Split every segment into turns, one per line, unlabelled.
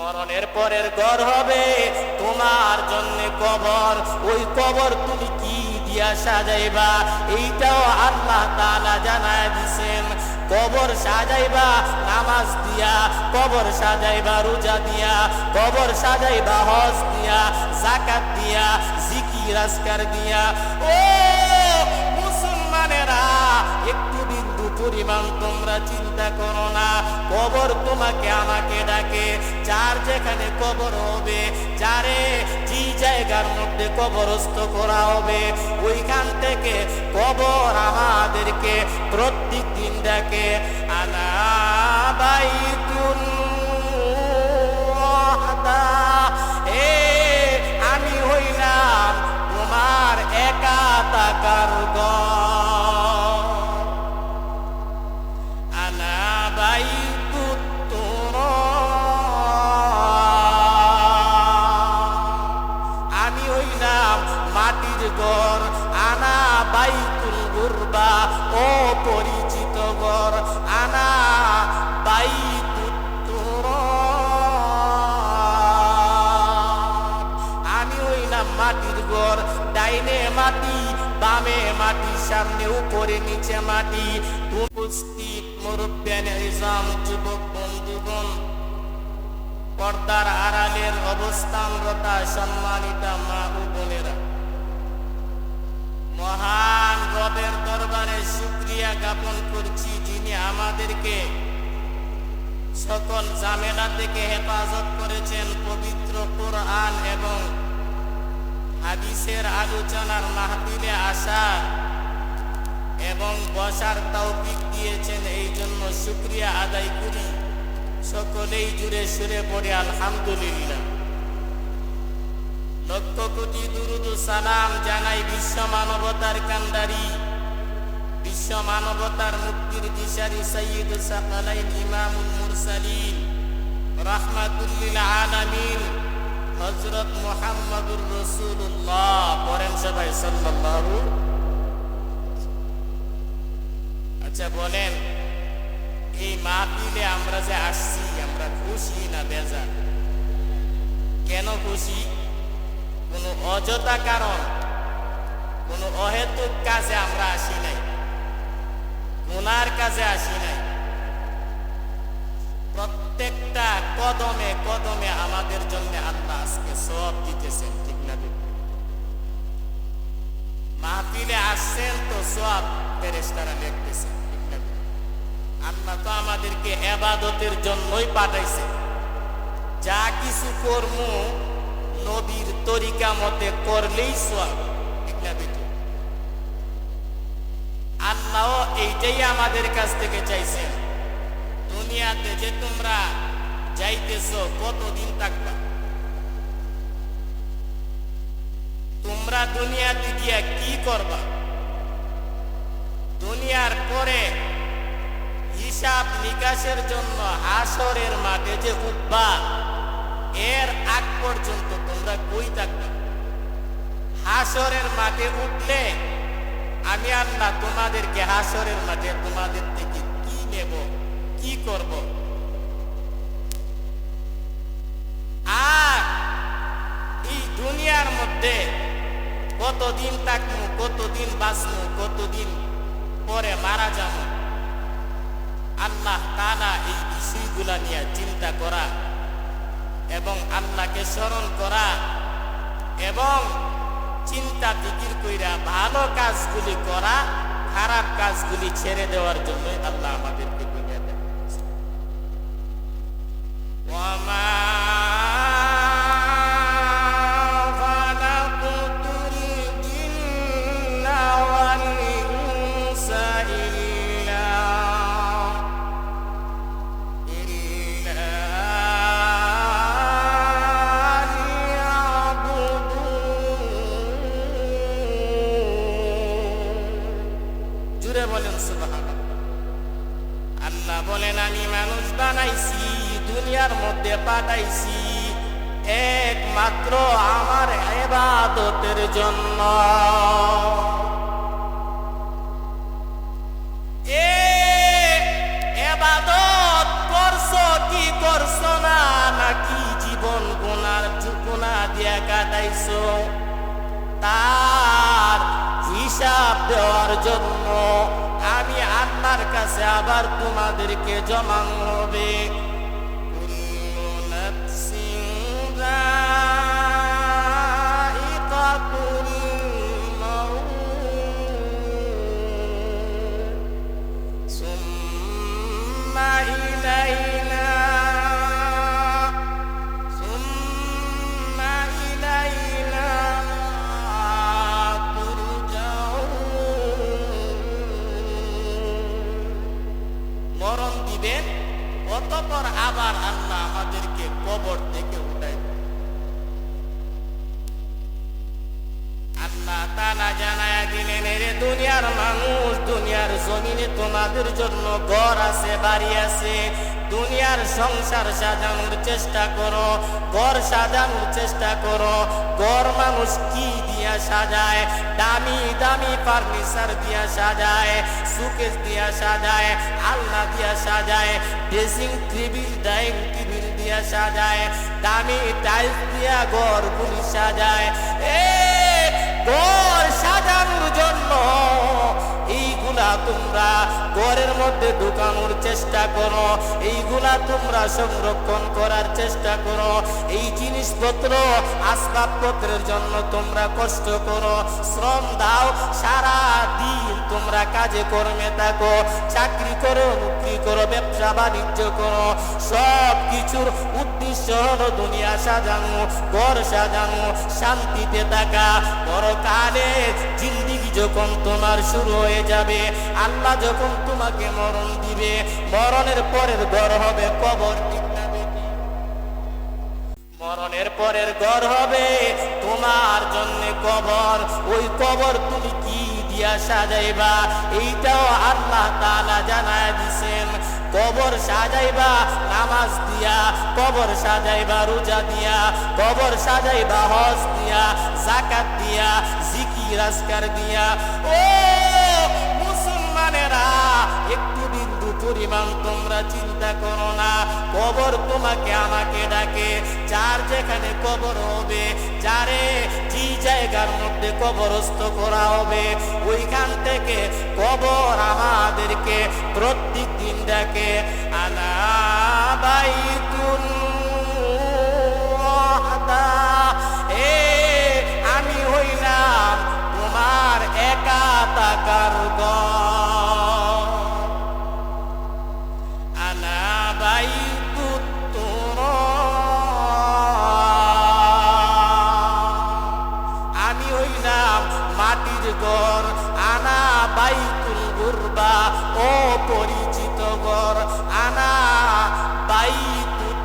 মরণের পরের ঘর হবে। তোমার জন্য কবর। ওই কবর তুমি কি দিয়া সাজাইবা? এইটাও আল্লাহ তাআলা জানায় দিছেন। কবর সাজাইবা, নামাজ দিয়া। কবর সাজাইবা, রোজা দিয়া। কবর সাজাইবা, হজ দিয়া। জাকাত দিয়া। জিকির, আজকার দিয়া। ও মুসলমানেরা, একটু পরিমাণ তোমরা চিন্তা করো না। কবর তোমাকে আমাকে ডাকে। যার যেখানে কবর হবে, যারে যে জায়গার মধ্যে কবরস্থ করা হবে, ওইখান থেকে কবর আমাদেরকে প্রত্যেক দিন ডাকে। আলা বাইতুল বামে মাটি সামনে, উপরে, নিচে মাটি। উপস্থিত মুরব্বিয়ান ইসলাম যুবক বন্ধুগণ, পর্দার আড়ালের অবস্থানরতা সম্মানিতা মা ও বোনেরা। মহান রবের দরবারে শুক্রিয়া জ্ঞাপন করছি যিনি আমাদেরকে সকল ঝামেলা থেকে হেফাজত করেছেন পবিত্র কোরআন এবং হাদিসের আলোচনার মাহফিলে আসার এবং বসার তৌফিক দিয়েছেন, এই জন্য শুক্রিয়া আদায় করি। সকলেই জুড়ে সুরে পড়ে, আলহামদুলিল্লাহ। লক্ষ কোটি দুরুদ সালাম জানাই বিশ্ব মানবতার কান্ডারি। বিশ্ব মানবতার মুক্তির দিশারি সৈয়দ সাকালাইন ইমামুল মুরসালিন। রাহমাতুল্লিল আলামিন। হযরত মুহাম্মদুর রাসূলুল্লাহ পড়েন সবাই সাল্লাল্লাহু আচ্ছা বলেন, এই মাহফিলে আমরা যে আসছি, আমরা খুশি না বেজা কেন খুশি? কোনো অযথা কারণ? কোনো অহেতুক কাজে আমরা আসি নাই? গুনার কাজে আসি নাই? কদমে কদমে আমাদের জন্য আল্লাহ আজকে সব দিতেছেন, ঠিক না মাহফিলে আসছেন তো সব ফেরেশতারা লিখতেছেন ঠিক না আল্লাহ তো আমাদেরকে এবাদতের জন্যই পাঠাইছে। যা কিছু কর্ম নবীর তরিকা মতে করলেই সব ঠিক না? আল্লাহ এইটাই আমাদের কাছ থেকে চাইছেন। দুনিয়াতে যে তোমরা যাইতেছ, কতদিন থাকবা? তোমরা দুনিয়াতে গিয়া কি করবা? দুনিয়ার পরে হিসাব নিকাশের জন্য হাসরের মাঠে যে উঠবা এর আগ পর্যন্ত তোমরা কই থাকবে? হাসরের মাঠে উঠলে আমি আল্লাহ তোমাদেরকে হাসরের মাঠে তোমাদের থেকে কি নেব, কি করব? আর এই দুনিয়ার মধ্যে কতদিন থাকব কতদিন বাঁচবো কতদিন পরে মারা যাব আল্লাহ তালা এই বিষয়গুলা নিয়ে চিন্তা করা এবং আল্লাহকে স্মরণ করা এবং চিন্তা ফিকির কইরা ভালো কাজগুলি করা, খারাপ কাজগুলি ছেড়ে দেওয়ার জন্য আল্লাহ আমাদেরকে পাঠাইছি একমাত্র আমার এবাদতের জন্য। এবাদত চাইছো তার হিসাব দেওয়ার জন্য আমি আল্লাহর কাছে আবার তোমাদেরকে জমানো হবে। মরণ দিবেন অতপর আবার আল্লাহ আমাদেরকে কবর থেকে উঠাই দুনিয়ার মানুষ, দুনিয়ার জমিনে তোমাদের জন্য ঘর আছে, বাড়ি আছে। দুনিয়ার সংসার সাজানোর চেষ্টা করো, ঘর সাজানোর চেষ্টা করো। ঘর মানুষ কি দিয়া সাজায়? দামি দামি ফার্নিচার দিয়া সাজায় সুকেস দিয়া সাজায়, আলনা দিয়া সাজায়, ড্রেসিং টেবিল, ডাইনিং টেবিল দিয়া সাজায়, দামি টাইলস দিয়া ঘরগুলি সাজায়। এ, ঘর ঘরের মধ্যে ঢুকানোর চেষ্টা করো। এইগুলা তোমরা সংরক্ষণ করার চেষ্টা করো। এই জিনিসপত্র আসবাবপত্রের জন্য তোমরা কষ্ট করো। শ্রম দাও তোমরা কাজে কর্মে থাকো, চাকরি করো নৌকরি করো, ব্যবসা বাণিজ্য করো সব কিছুর উদ্দেশ্য হলো দুনিয়া সাজানো, ঘর সাজানো, শান্তিতে থাকা। পরকালে জিন্দিগি যখন তোমার শুরু হয়ে যাবে, আল্লাহ যখন তোমাকে মরণ দিবে, মরণের পরের ঘর হবে কবর মরণের পরের ঘর হবে তোমার জন্য কবর। ওই কবর তুমি দিয়া সাজাইবা এইটাও আল্লাহ তালা জানায় দিছেন। কবর সাজাইবা, নামাজ দিয়া, কবর সাজাইবা, রোজা দিয়া, কবর সাজাইবা, হজ দিয়া জাকাত দিয়া, জিকির, আজকার দিয়া। ও মুসলমানেরা, একটু বিন্দু পরিমাণ তোমরা চিন্তা করো না, কবর তোমাকে আমাকে ডাকে। যার যেখানে কবর হবে, যারে যে জায়গার মধ্যে কবরস্থ করা হবে, ওইখান থেকে কবর আমাদেরকে প্রত্যেক দিন দেখে, আলা বাইতুল বাইতুল গুরবা ও পরিচিত ঘর, আনা বাইতুত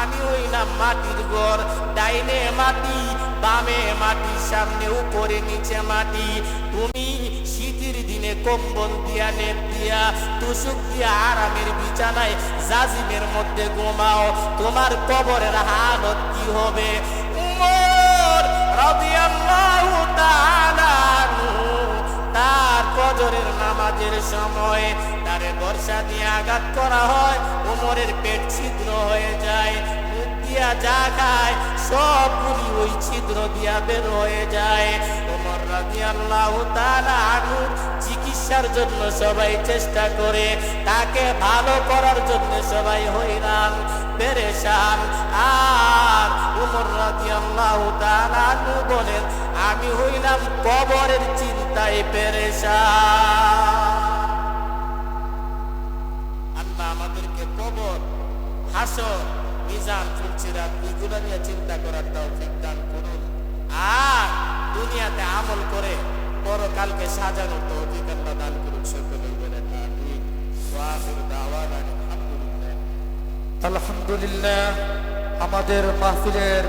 আমি হইলাম মাটির ঘর, ডাইনে মাটি, বামে মাটি, সামনে উপরে নিচে মাটি। তুমি শীতের দিনে কম্বল দিয়া, নেট দিয়া তুসুক দিয়া, আরামের বিছানায় জাজিমের মধ্যে ঘুমাও। তোমার কবরের হালত কি হবে? তার কজরের নামাজের সময় তারে বর্ষা দিয়ে আঘাত করা হয়, উমরের পেট ছিদ্র হয়ে যায়, মুখ দিয়া যা খায় সবগুলি ওই ছিদ্র দিয়া বের হয়ে যায়। ওমর রাদিয়াল্লাহু তাআলা আনহু চিকিৎসার জন্য সবাই চেষ্টা করে, তাকে ভালো করার জন্য সবাই হইরান, পেরেশান, আর বলেন, আমি হইলাম কবরের চিন্তায় পেরেশান। আল্লাহ আমাদেরকে কবর, হাসর, মিজান ফুলচিরাত এগুলো নিয়ে চিন্তা করার তৌফিক দান করুন। আর দুনিয়াতে আমল করে পরকালকে সাজানোর তৌফিক আল্লাহ দান করুন সকলে বলেন আমিন।
আলহামদুলিল্লাহ, আমাদের মাহফিলের